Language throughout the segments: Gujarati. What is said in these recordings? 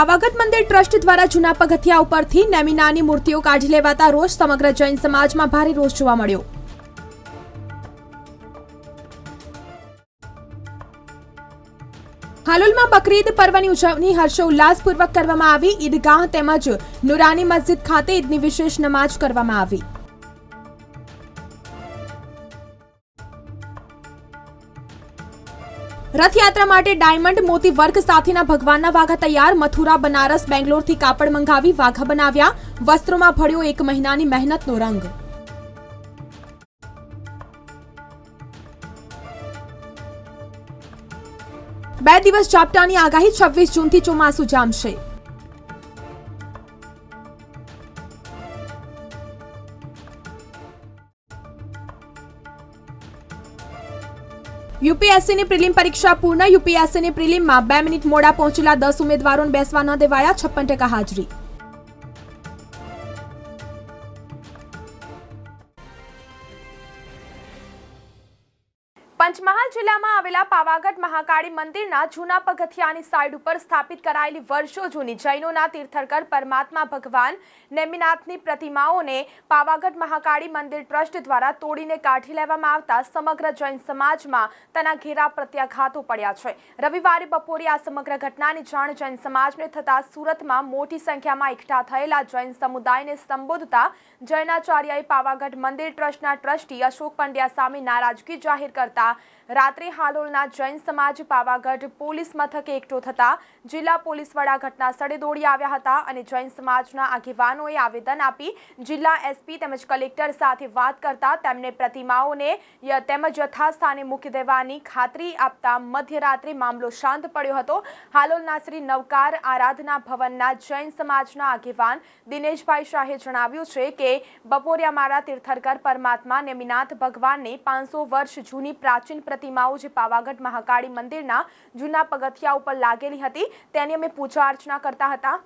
પાવાગઢ મંદિર ટ્રસ્ટ દ્વારા જૂના પગથિયા ઉપરથી નેમિનાની મૂર્તિઓ કાઢી લેવાતા રોષ સમગ્ર જૈન સમાજમાં ભારે રોષ જોવા મળ્યો. હાલોલમાં બકરીદ પર્વની ઉજવણી હર્ષોલ્લાસપૂર્વક કરવામાં આવી. ઈદગાહ તેમજ નુરાની મસ્જિદ ખાતે ઈદની વિશેષ નમાજ કરવામાં આવી. રથયાત્રા માટે ડાયમંડ મોતી વર્ક સાથેના ભગવાનના વાઘા તૈયાર, મથુરા, બનારસ, બેંગ્લોરથી કાપડ મંગાવી વાઘા બનાવ્યા. વસ્ત્રોમાં ભળ્યો એક મહિનાની મહેનતનો રંગ. બે દિવસ ઝાપટાની આગાહી છવ્વીસ જૂનથી ચોમાસું જામશે. યુપીએસસીની પ્રિલિમ પરીક્ષા પૂર્ણ. યુપીએસસીની પ્રિલિમમાં બે મિનિટ મોડા પહોંચેલા દસ ઉમેદવારોને બેસવા ન દેવાયા છપ્પન ટકા હાજરી. જિલ્લામાં આવેલા પાવાગઢ મહાકાળી મંદિરના જૂના પગથિયાની સાઈડ ઉપર સ્થાપિત કરાયેલી વર્ષો જૂની જૈનોના તીર્થંકર પરમાત્મા ભગવાન નેમિનાથની પ્રતિમાઓને પાવાગઢ મહાકાળી મંદિર ટ્રસ્ટ દ્વારા તોડીને કાઢી લેવામાં આવતા સમગ્ર જૈન સમાજમાં તેના ઘેરા પ્રત્યાઘાતો પડ્યા છે. રવિવારે બપોરે આ સમગ્ર ઘટનાની જાણ જૈન સમાજને થતા સુરતમાં મોટી સંખ્યામાં એકઠા થયેલા જૈન સમુદાયને સંબોધતા જૈનાચાર્યએ પાવાગઢ મંદિર ટ્રસ્ટના ટ્રસ્ટી અશોક પંડ્યા સામે નારાજગી જાહેર કરતા રાત્રે હાલોલના જૈન સમાજ પાવાગઢ પોલીસ મથકે એકઠો થતા જિલ્લા પોલીસ વડા ઘટના સ્થળે દોડી આવ્યા હતા અને જૈન સમાજના આગેવાનોએ આવેદન આપી જિલ્લા એસપી તેમજ કલેક્ટર સાથે વાત કરતા તેમને પ્રતિમાઓને તેમજ યથાસ્થાને મૂકી દેવાની ખાતરી આપતા મધ્યરાત્રે મામલો શાંત પડ્યો હતો. હાલોલના શ્રી નવકાર આરાધના ભવનના જૈન સમાજના આગેવાન દિનેશભાઈ શાહે જણાવ્યું છે કે બપોરે અમારા તીર્થંકર પરમાત્મા નેમિનાથ ભગવાનને પાંચસો વર્ષ જૂની પ્રાચીન પ્રતિમાઓ જે પાવાગઢ મહાકાળી મંદિરના જૂના પગથિયા ઉપર લાગેલી હતી, તેની અમે પૂજા અર્ચના કરતા હતા.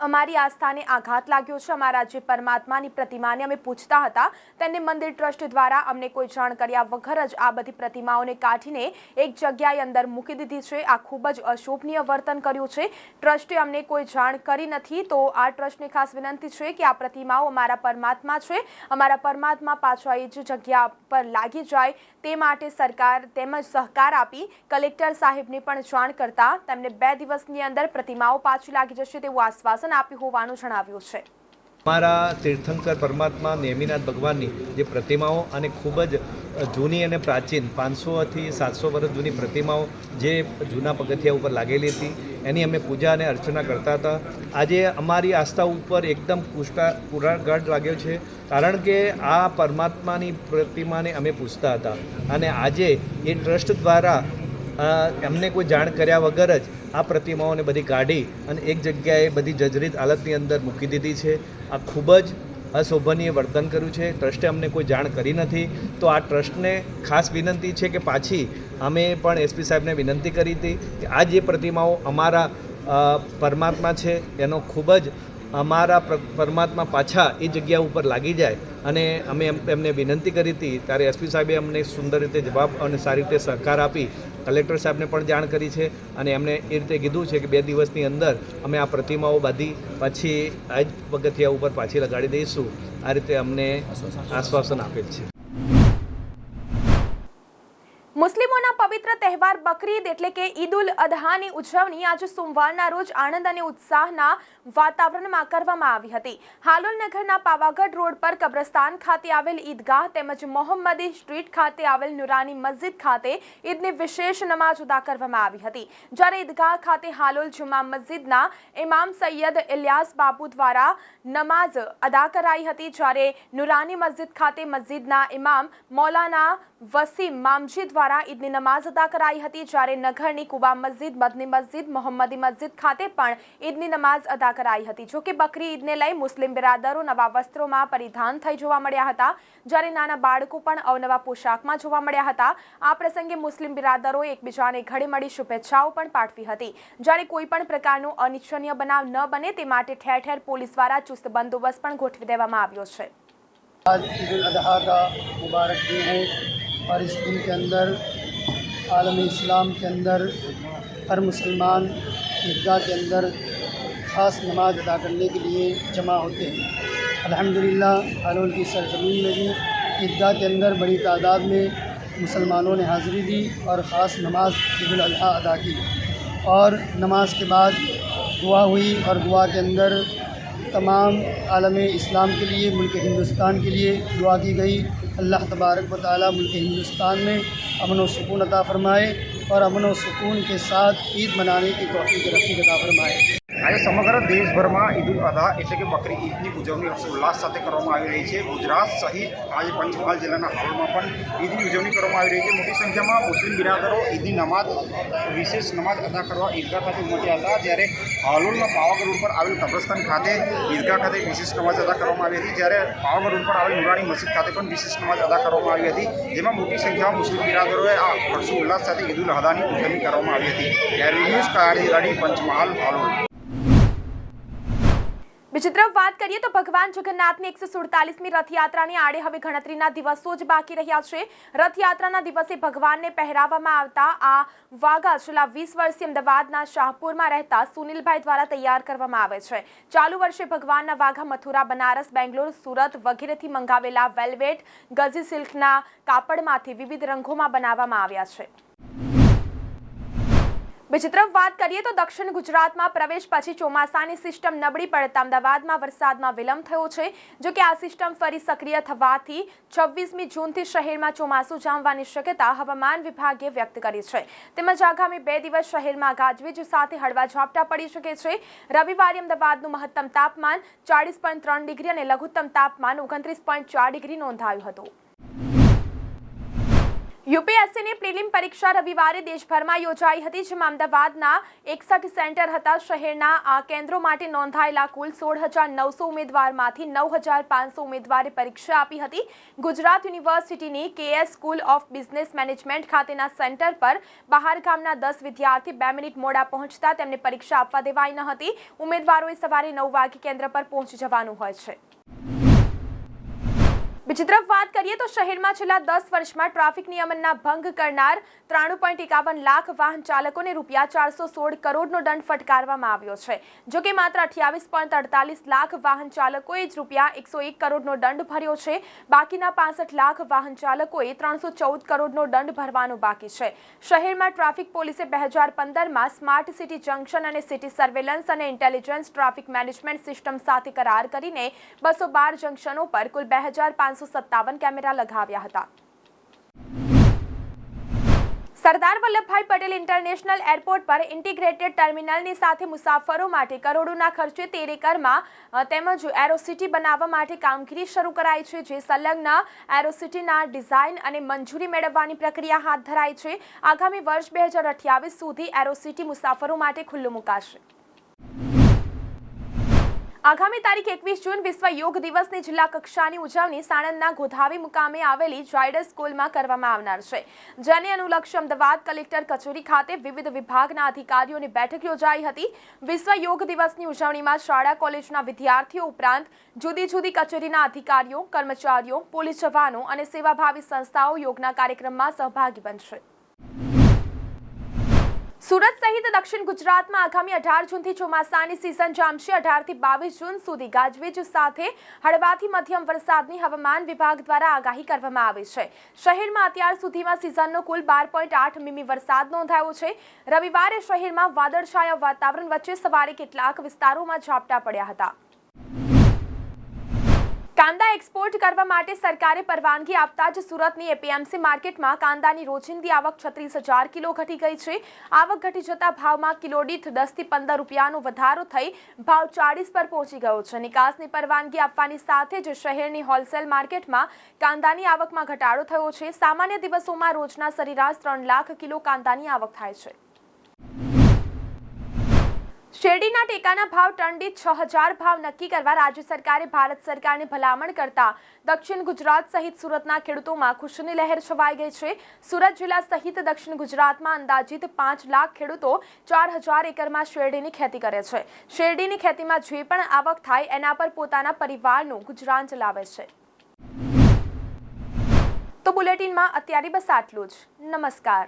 અમારી આસ્થાને આઘાત લાગ્યો છે. અમારા જે પરમાત્માની પ્રતિમાને અમે પૂછતા હતા તેને મંદિર ટ્રસ્ટ દ્વારા અમને કોઈ જાણ કર્યા વગર જ આ બધી પ્રતિમાઓને કાઢીને એક જગ્યાએ અંદર મૂકી દીધી છે. આ ખૂબ જ અશોભનીય વર્તન કર્યું છે. ટ્રસ્ટે અમને કોઈ જાણ કરી નથી. તો આ ટ્રસ્ટને ખાસ વિનંતી છે કે આ પ્રતિમાઓ અમારા પરમાત્મા છે. અમારા પરમાત્મા પાછા એ જ જગ્યા પર લાગી જાય. તે માટે સરકાર તેમજ સહકાર આપી કલેક્ટર સાહેબને પણ જાણ કરતા તેમને બે દિવસની અંદર પ્રતિમાઓ પાછી લાગી જશે તેવું આશ્વાસન આપ્યું હોવાનું જણાવ્યું છે. અમારા તીર્થંકર પરમાત્મા નેમિનાથ ભગવાનની જે પ્રતિમાઓ અને ખૂબ જ જૂની અને પ્રાચીન પાંચસોથી સાતસો વર્ષ જૂની પ્રતિમાઓ જે જૂના પગથિયા ઉપર લાગેલી હતી, એની અમે પૂજા અને અર્ચના કરતા હતા. આજે અમારી આસ્થા ઉપર એકદમ પુષ્ટા પુરાગઢ લાગ્યો છે, કારણ કે આ પરમાત્માની પ્રતિમાને અમે પૂછતા હતા. અને આજે એ ટ્રસ્ટ દ્વારા એમને કોઈ જાણ કર્યા વગર જ આ પ્રતિમાઓને બધી કાઢી અને એક જગ્યાએ બધી જજરીત હાલતની અંદર મૂકી દીધી છે. આ ખૂબ જ અશોભનીય વર્તન કર્યું છે. ટ્રસ્ટે અમને કોઈ જાણ કરી નથી. તો આ ટ્રસ્ટને ખાસ વિનંતી છે કે પાછી અમે પણ એસપી સાહેબને વિનંતી કરી હતી કે આ જે પ્રતિમાઓ અમારા પરમાત્મા છે, એનો ખૂબ જ અમારા પરમાત્મા પાછા એ જગ્યા ઉપર લાગી જાય અને અમે એમ- એમને વિનંતી કરી હતી. ત્યારે એસપી સાહેબે અમને સુંદર રીતે જવાબ અને સારી રીતે સહકાર આપી કલેક્ટર સાહેબને પણ જાણ કરી છે અને એમણે એ રીતે કીધું છે કે બે દિવસની અંદર અમે આ પ્રતિમાઓ બાંધી પછી આ પગથિયા ઉપર પાછી લગાડી દઈશું. આ રીતે અમને આશ્વાસન આપેલ છે. મુસ્લિમોના પવિત્ર તહેવાર બકરીદ એટલે કે ઈદ ઉલ અદહાની ઉજવણી આજે સોમવારના રોજ આનંદ અને ઉત્સાહના વાતાવરણમાં કરવામાં આવી હતી. હાલોલ નગરના પાવાગઢ રોડ પર કબ્રસ્તાન ખાતે આવેલ ઈદગાહ તેમજ મોહમ્મદી સ્ટ્રીટ ખાતે આવેલ નુરાની મસ્જિદ ખાતે ઈદની વિશેષ નમાજ અદા કરવામાં આવી હતી. જ્યારે ઈદગાહ ખાતે હાલોલ જુમા મસ્જિદના ઇમામ સૈયદ ઇલિયાસ બાબુ દ્વારા નમાઝ અદા કરાઈ હતી. જ્યારે નુરાની મસ્જિદ ખાતે મસ્જિદના ઇમામ મૌલાના વસીમ મામજી દ્વારા ઈદની નમાઝ અદા અદા કરાઈ હતી જ્યારે નગરની કુબા મસ્જિદ મદની મસ્જિદ મોહમ્મદી મસ્જિદ ખાતે પણ ઈદની નમાઝ અદા કરાઈ હતી જોકે બકરી ઈદને લઈ મુસ્લિમ બિરાદરો નવા વસ્ત્રોમાં પરિધાન થઈ જોવા મળ્યા હતા જ્યારે નાના બાળકો પણ અવનવા પોશાકમાં જોવા મળ્યા હતા આ પ્રસંગે મુસ્લિમ બિરાદરોએ એકબીજાને ઘડે મળી શુભેચ્છાઓ પણ પાઠવી હતી જ્યારે કોઈ પણ પ્રકારનો અનિચ્છનીય બનાવ ન બને તે માટે ઠેર ઠેર પોલીસ દ્વારા ચુસ્ત બંદોબસ્ત પણ ગોઠવી દેવામાં આવ્યો છે आज ईद उल अजहा का मुबारक दिन है اور اس دن کے اندر، عالم اسلام کے اندر، ہر مسلمان عیدگاہ کے اندر خاص نماز ادا کرنے کے لیے جمع ہوتے ہیں۔ الحمد للہ حلول کی سرزمین میں بھی عیدگاہ کے اندر بڑی تعداد میں مسلمانوں نے حاضری دی اور خاص نماز عید الاضحیٰ ادا کی۔ اور نماز کے بعد دعا ہوئی اور دعا کے اندر تمام عالم اسلام کے لیے، ملک ہندوستان کے لیے دعا دی گئی۔ اللہ تبارک و تعالیٰ ملک ہندوستان میں امن و سکون عطا فرمائے اور امن و سکون کے ساتھ عید منانے کی توفیق رفیق عطا فرمائے۔ આજે સમગ્ર દેશભરમાં ઈદ ઉલ અદહા એટલે કે બકરી ઈદની ઉજવણી હર્ષોલ્લાસ સાથે કરવામાં આવી રહી છે ગુજરાત સહિત આજે પંચમહાલ જિલ્લાના હાલોલમાં પણ ઈદની ઉજવણી કરવામાં આવી રહી છે મોટી સંખ્યામાં મુસ્લિમ બિરાદરો ઈદની નમાજ વિશેષ નમાજ અદા કરવા ઈદગાહ ખાતે ઉમટ્યા હતા જ્યારે હાલોલના પાવાગઢ રોડ પર આવેલ કબ્રસ્તાન ખાતે ઈદગાહ ખાતે વિશેષ નમાજ અદા કરવામાં આવી હતી જ્યારે પાવાગઢ રોડ પર આવેલ નુરાણી મસ્જિદ ખાતે પણ વિશેષ નમાજ અદા કરવામાં આવી હતી જેમાં મોટી સંખ્યામાં મુસ્લિમ બિરાદરોએ આ હર્ષોલ્લાસ સાથે ઈદ ઉલ અદાની ઉજવણી કરવામાં આવી હતી ત્યારે ન્યૂઝ કાળી પંચમહાલ હાલોલ તરફ વાત કરીએ તો ભગવાન જગન્નાથની એકસો સુડતાલીસમી રથયાત્રાની આડે હવે ગણતરીના દિવસો જ બાકી રહ્યા છે. રથયાત્રાના દિવસે ભગવાનને પહેરાવવામાં આવતા આ વાઘા છેલ્લા વીસ વર્ષથી અમદાવાદના શાહપુરમાં રહેતા સુનિલભાઈ દ્વારા તૈયાર કરવામાં આવે છે. ચાલુ વર્ષે ભગવાનના વાઘા મથુરા, બનારસ, બેંગ્લોર, સુરત વગેરેથી મંગાવેલા વેલ્વેટ, ગઝી સિલ્કના કાપડમાંથી વિવિધ રંગોમાં બનાવવામાં આવ્યા છે. તરફ વાત કરીએ તો દક્ષિણ ગુજરાતમાં પ્રવેશ પછી ચોમાસાની સિસ્ટમ નબળી પડતા અમદાવાદમાં વરસાદમાં વિલંબ થયો છે. જો કે આ સિસ્ટમ ફરી સક્રિય થવાથી છવ્વીસમી જૂનથી શહેરમાં ચોમાસું જામવાની શક્યતા હવામાન વિભાગે વ્યક્ત કરી છે. તેમજ આગામી બે દિવસ શહેરમાં ગાજવીજ સાથે હળવા ઝાપટા પડી શકે છે. રવિવારે અમદાવાદનું મહત્તમ તાપમાન ચાળીસ ડિગ્રી અને લઘુત્તમ તાપમાન ઓગણત્રીસ ડિગ્રી નોંધાયું હતું. યુપીએસસીની પ્રિલિમ પરીક્ષા રવિવારે દેશભરમાં યોજાઈ હતી, જેમાં અમદાવાદના એકસઠ સેન્ટર હતા. શહેરના આ કેન્દ્રો માટે નોંધાયેલા કુલ સોળ હજાર નવસો ઉમેદવારમાંથી નવ હજાર પાંચસો ઉમેદવારે પરીક્ષા આપી હતી. ગુજરાત યુનિવર્સિટીની KS school of business management ખાતેના સેન્ટર પર બહાર ગામના દસ વિદ્યાર્થી બે મિનિટ મોડા પહોંચતા તેમને પરીક્ષા આપવા દેવાઈ ન હતી. ઉમેદવારોએ સવારે નવ વાગે કેન્દ્ર પર પહોંચી જવાનું હોય છે. બીજી તરફ વાત કરીએ તો શહેરમાં છેલ્લા દસ વર્ષમાં ટ્રાફિક નિયમનના ભંગ કરનાર ત્રાણું પોઈન્ટ એકાવન લાખ વાહન ચાલકોને રૂપિયા ચારસો સોળ કરોડનો દંડ ફટકારવામાં આવ્યો છે. જો કે માત્ર અઠ્યાવીસ પોઈન્ટ અડતાલીસ લાખ વાહન ચાલકોએ જ રૂપિયા એકસો એક કરોડનો દંડ ભર્યો છે. બાકીના પાસઠ લાખ વાહન ચાલકોએ ત્રણસો ચૌદ કરોડનો દંડ ભરવાનો બાકી છે. શહેરમાં ટ્રાફિક પોલીસે બે હજાર પંદરમાં સ્માર્ટ સિટી જંકશન અને સિટી સર્વેલન્સ અને ઇન્ટેલિજન્સ ટ્રાફિક મેનેજમેન્ટ સિસ્ટમ સાથે કરાર કરીને બસો બાર જંકશનો પર કુલ બે હજાર પાંચસો સત્તાવન કેમેરા લગાવ્યા હતા. સરદાર વલ્લભભાઈ પટેલ ઇન્ટરનેશનલ એરપોર્ટ પર ઇન્ટિગ્રેટેડ ટર્મિનલની સાથે મુસાફરો માટે કરોડોના ખર્ચે તેર એકરમાં તેમજ એરોસિટી બનાવવા માટે કામગીરી શરૂ કરાઈ છે, જે સંલગ્ન એરોસિટીના ડિઝાઇન અને મંજૂરી મેળવવાની પ્રક્રિયા હાથ ધરાઈ છે. આગામી વર્ષ બે સુધી એરોસિટી મુસાફરો માટે ખુલ્લું મુકાશે. આગામી તારીખ એકવીસ જૂન વિશ્વ યોગ દિવસની જિલ્લા કક્ષાની ઉજવણી સાણંદના ગોધાવી મુકામે આવેલી જાયડસ સ્કૂલમાં કરવામાં આવનાર છે. જેને અનુલક્ષી અમદાવાદ કલેક્ટર કચેરી ખાતે વિવિધ વિભાગના અધિકારીઓની બેઠક યોજાઈ હતી. વિશ્વ યોગ દિવસની ઉજવણીમાં શાળા, કોલેજના વિદ્યાર્થીઓ ઉપરાંત જુદી જુદી કચેરીના અધિકારીઓ, કર્મચારીઓ, પોલીસ જવાનો અને સેવાભાવી સંસ્થાઓ યોગના કાર્યક્રમમાં સહભાગી બનશે. સુરત સહિત દક્ષિણ ગુજરાતમાં આગામી અઢાર જૂનથી ચોમાસાની સિઝન જામશે. અઢારથી બાવીસ જૂન સુધી ગાજવીજ સાથે હળવાથી મધ્યમ વરસાદની હવામાન વિભાગ દ્વારા આગાહી કરવામાં આવી છે. શહેરમાં અત્યાર સુધીમાં સિઝનનો કુલ બાર પોઈન્ટ આઠ મીમી વરસાદ નોંધાયો છે. રવિવારે શહેરમાં વાદળછાયા વાતાવરણ વચ્ચે સવારે કેટલાક વિસ્તારોમાં ઝાપટા પડ્યા હતા. કાંદા એક્સપોર્ટ કરવા માટે સરકારે પરવાનગી આપતા જ સુરતની એપીએમસી માર્કેટમાં કાંદાની રોજિંદી આવક છત્રીસ હજાર કિલો ઘટી ગઈ છે. આવક ઘટી જતા ભાવમાં કિલો દીઠ દસથી પંદર રૂપિયાનો વધારો થઈ ભાવ ચાળીસ પર પહોંચી ગયો છે. નિકાસની પરવાનગી આપવાની સાથે જ શહેરની હોલસેલ માર્કેટમાં કાંદાની આવકમાં ઘટાડો થયો છે. સામાન્ય દિવસોમાં રોજના સરેરાશ ત્રણ લાખ કિલો કાંદાની આવક થાય છે. શેરડીના ટેકાના ભાવ ટંડી છ હજાર ભાવ નક્કી કરવા રાજ્ય સરકારે ભારત સરકારને ભલામણ કરતા દક્ષિણ ગુજરાત સહિત સુરતના ખેડૂતોમાં ખુશીની લહેર છવાઈ ગઈ છે. સુરત જિલ્લા સહિત દક્ષિણ ગુજરાતમાં અંદાજિત પાંચ લાખ ખેડૂતો ચાર હજાર એકરમાં શેરડીની ખેતી કરે છે. શેરડીની ખેતીમાં જે પણ આવક થાય એના પર પોતાના પરિવારનું ગુજરાન ચલાવે છે. તો બુલેટિનમાં અત્યારે બસ આટલું જ. નમસ્કાર.